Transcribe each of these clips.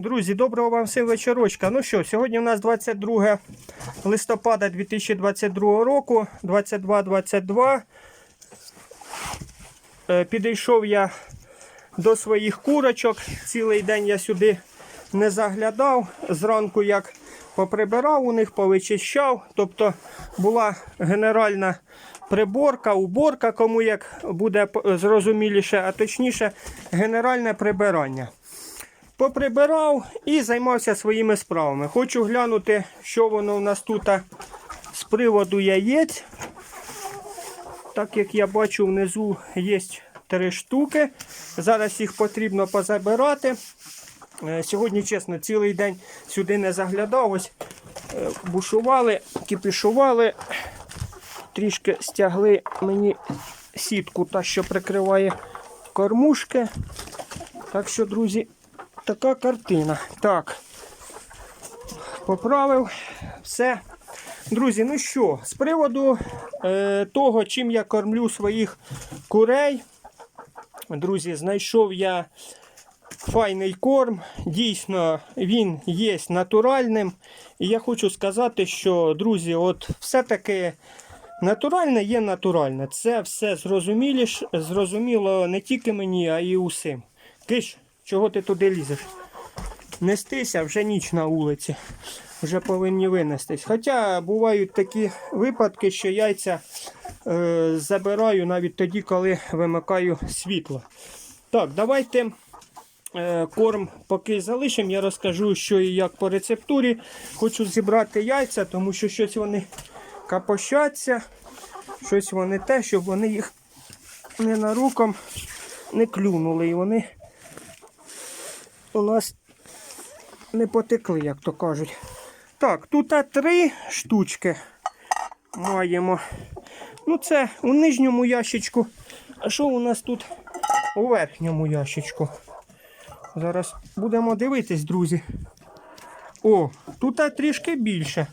Друзі, доброго вам всім вечорочка. Ну що, сьогодні у нас 22 листопада 2022 року, 22-22. Е, Підійшов я до своїх курочок. Цілий день я сюди не заглядав. Зранку як поприбирав у них, повичищав. Тобто була генеральна приборка, уборка, кому як буде зрозуміліше, а точніше генеральне прибирання. Поприбирав і займався своїми справами. Хочу глянути, що воно у нас тут з приводу яєць. Так як я бачу, внизу є три штуки. Зараз їх потрібно позабирати. Е, Сьогодні, чесно, цілий день сюди не заглядав. Ось е, бушували, кипішували, трішки стягли мені сітку, та що прикриває кормушки. Так що, друзі, така картина. Так. Поправив все. Друзі, ну що, з приводу е, того, чим я кормлю своїх курей. Друзі, знайшов я файний корм. Дійсно, він є натуральним. І я хочу сказати, що, друзі, от все-таки натуральне є натуральне. Це все зрозуміло не тільки мені, а й усім. Киш, чого ти туди лізеш? Нестися вже ніч на вулиці. Вже повинні винестись. Хоча бувають такі випадки, що яйця е, забираю навіть тоді, коли вимикаю світло. Так, давайте е, корм поки залишимо. Я розкажу, що і як по рецептурі. Хочу зібрати яйця, тому що щось вони капощаться, щось вони те, щоб вони їх ненаруком не клюнули. І вони у нас не потекли, як то кажуть. Так, тут три штучки маємо. Ну, це у нижньому ящичку. А що у нас тут у верхньому ящичку? Зараз будемо дивитись, друзі. О, тут трішки більше.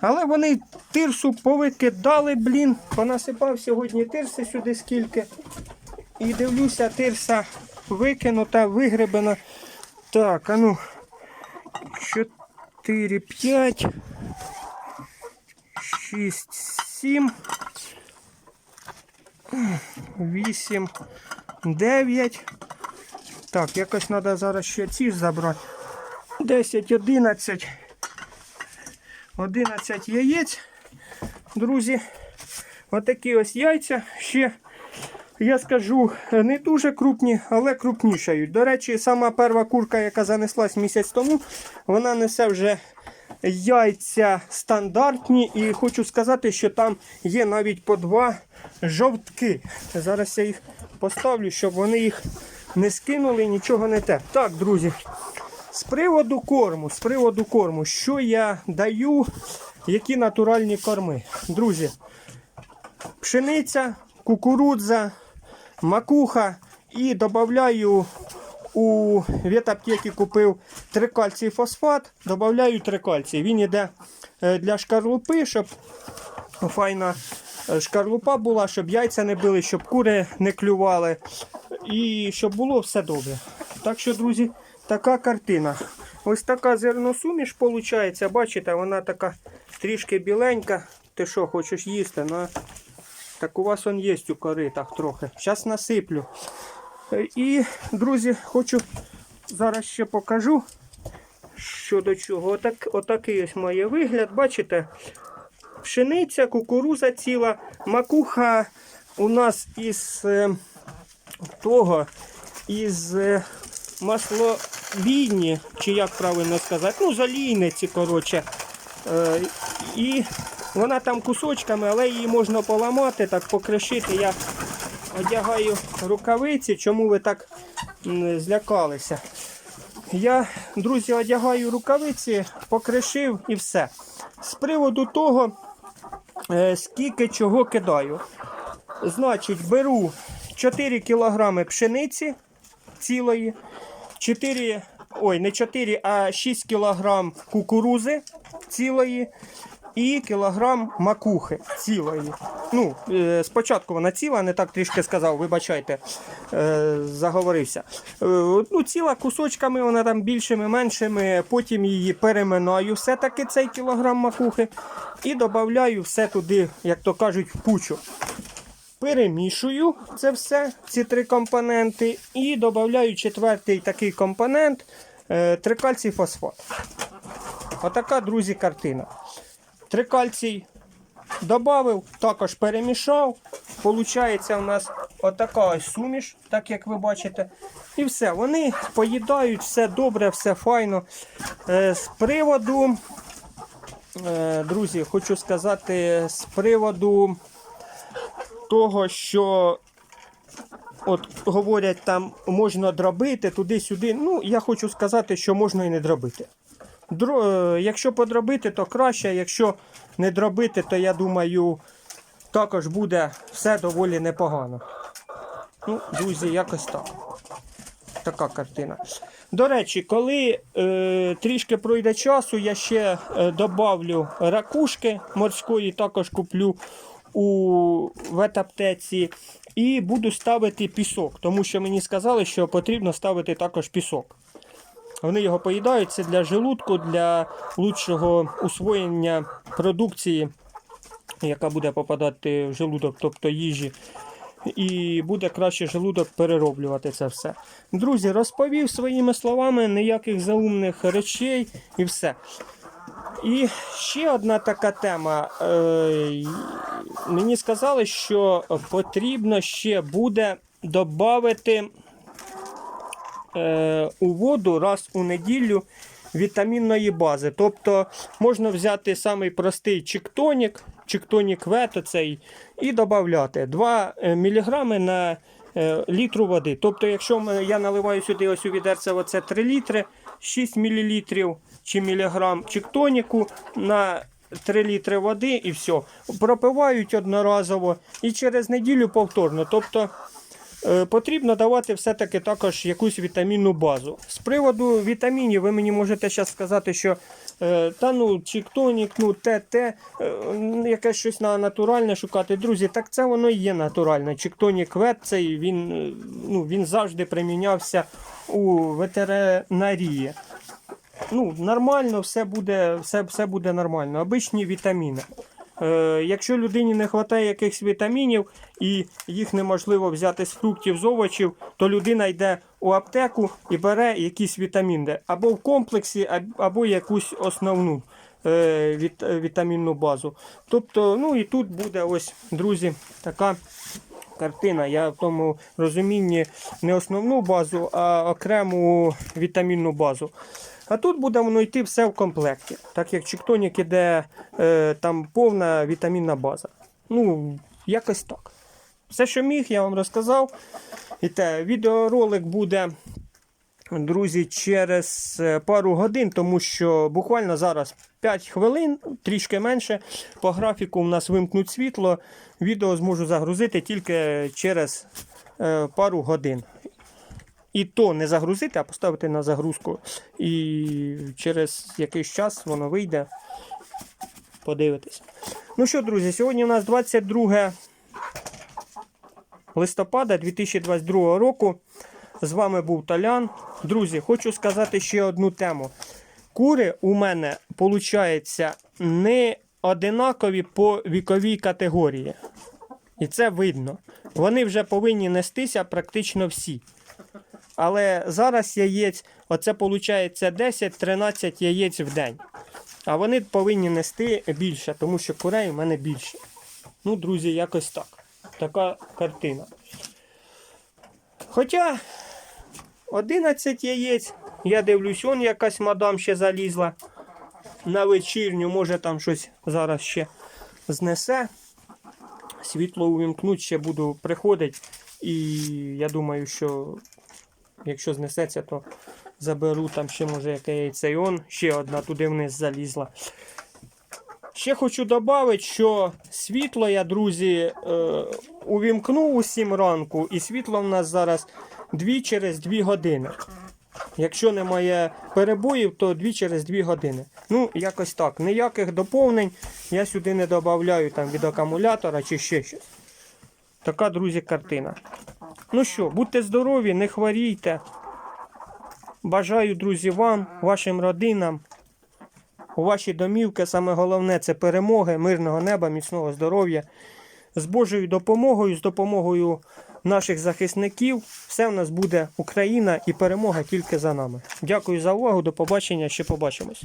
Але вони тирсу повикидали, блін. Понасипав сьогодні тирси сюди скільки. І дивлюся, тирса викинута, вигребена. Так, а ну. 4, 5, 6, 7, 8, 9. Так, якось треба зараз ще ці забрати. 10, 11. 11 яєць. Друзі, отакі ось яйця ще. Я скажу, не дуже крупні, але крупнішають. До речі, сама перша курка, яка занеслась місяць тому, вона несе вже яйця стандартні. І хочу сказати, що там є навіть по два жовтки. Зараз я їх поставлю, щоб вони їх не скинули, нічого не те. Так, друзі, з приводу корму, з приводу корму, що я даю, які натуральні корми. Друзі, пшениця, кукурудза, макуха і додаю у ветаптеки купив трикальцій фосфат, додаю трикальцій. Він йде е, для шкарлупи, щоб файна е, шкарлупа була, щоб яйця не били, щоб кури не клювали. І щоб було все добре. Так що, друзі, така картина. Ось така зерносуміш виходить. Бачите, вона така трішки біленька. Ти що, хочеш їсти? На... Так у вас он є у коритах трохи. Зараз насиплю. І, друзі, хочу зараз ще покажу, що до чого. Отак, отакий ось має вигляд. Бачите? Пшениця, кукуруза ціла, макуха у нас із е, того, із е, маслобійні, чи як правильно сказати, ну, з олійниці, коротше. Е, і вона там кусочками, але її можна поламати, так покришити. Я одягаю рукавиці. Чому ви так злякалися? Я, друзі, одягаю рукавиці, покришив і все. З приводу того, е, скільки чого кидаю. Значить, беру 4 кг пшениці цілої, 4, ой, не 4, а 6 кг кукурузи цілої, і кілограм макухи цілої. Ну, е, спочатку вона ціла, не так трішки сказав, вибачайте, е, заговорився. Ну, ціла кусочками, вона там більшими, меншими. Потім її переминаю все-таки цей кілограм макухи і додаю все туди, як то кажуть, в кучу. Перемішую це все, ці три компоненти, і додаю четвертий такий компонент трикальцій фосфат. Отака, друзі, картина. Трикальцій додав, також перемішав. Получається у нас отака ось суміш, так як ви бачите. І все, вони поїдають, все добре, все файно. Е, з приводу, е, друзі, хочу сказати, з приводу того, що от говорять, там можна дробити туди-сюди. Ну, я хочу сказати, що можна і не дробити. Дро... е, Якщо подробити, то краще. Якщо не дробити, то я думаю, також буде все доволі непогано. Ну, друзі, якось так. Така картина. До речі, коли е, трішки пройде часу, я ще е, добавлю ракушки морської, також куплю у ветаптеці. І буду ставити пісок, тому що мені сказали, що потрібно ставити також пісок. Вони його поїдають, це для желудку, для лучшого усвоєння продукції, яка буде попадати в желудок, тобто їжі. І буде краще желудок перероблювати це все. Друзі, розповів своїми словами ніяких заумних речей і все. І ще одна така тема. Е, Мені сказали, що потрібно ще буде додати у воду раз у неділю вітамінної бази. Тобто можна взяти самий простий чиктонік, чиктонік вет оцей, і додати 2 мг на е, літру води. Тобто, якщо я наливаю сюди ось у відерце оце 3 літри, 6 мл чи міліграм чиктоніку на 3 літри води і все. Пропивають одноразово і через неділю повторно. Тобто Е, Потрібно давати все-таки також якусь вітамінну базу. З приводу вітамінів, ви мені можете зараз сказати, що е, та ну, чіктонік, ну те, те, е, якесь щось на натуральне шукати. Друзі, так це воно і є натуральне. Чіктонік вет, цей він, е, ну, він завжди примінявся у ветеринарії. Ну, нормально, все буде, все, все буде нормально. Обичні вітаміни. Е, якщо людині не вистачає якихось вітамінів і їх неможливо взяти з фруктів, з овочів, то людина йде у аптеку і бере якісь вітаміни або в комплексі, або якусь основну е, віт, вітамінну базу. Тобто, ну і тут буде ось, друзі, така картина. Я в тому розумінні не основну базу, а окрему вітамінну базу. А тут буде воно йти все в комплекті, так як Чіктонік іде е, там повна вітамінна база. Ну, якось так. Все, що міг, я вам розказав. І те, відеоролик буде, друзі, через е, пару годин, тому що буквально зараз 5 хвилин, трішки менше. По графіку у нас вимкнуть світло. Відео зможу загрузити тільки через е, пару годин. І то не загрузити, а поставити на загрузку. І через якийсь час воно вийде. Подивитись. Ну що, друзі, сьогодні у нас 22 листопада 2022 року. З вами був Толян. Друзі, хочу сказати ще одну тему. Кури у мене, виходить, не одинакові по віковій категорії. І це видно. Вони вже повинні нестися практично всі. Але зараз яєць, оце виходить 10-13 яєць в день. А вони повинні нести більше, тому що курей у мене більше. Ну, друзі, якось так. Така картина. Хоча 11 яєць, я дивлюсь, он якась мадам ще залізла на вечірню, може там щось зараз ще знесе. Світло увімкнуть, ще буду приходити. І я думаю, що якщо знесеться, то заберу там ще може яке яйце і он, ще одна туди вниз залізла. Ще хочу додати, що світло я, друзі, е, увімкнув у 7 ранку, і світло в нас зараз 2 через 2 години. Якщо немає перебоїв, то 2 через 2 години. Ну, якось так. Ніяких доповнень, Я сюди не додаю від акумулятора чи ще щось. Така, друзі, картина. Ну що, будьте здорові, не хворійте. Бажаю, друзі, вам, вашим родинам, у ваші домівки. Саме головне це перемоги, мирного неба, міцного здоров'я. З Божою допомогою, з допомогою наших захисників, все в нас буде Україна і перемога тільки за нами. Дякую за увагу. До побачення. Ще побачимось.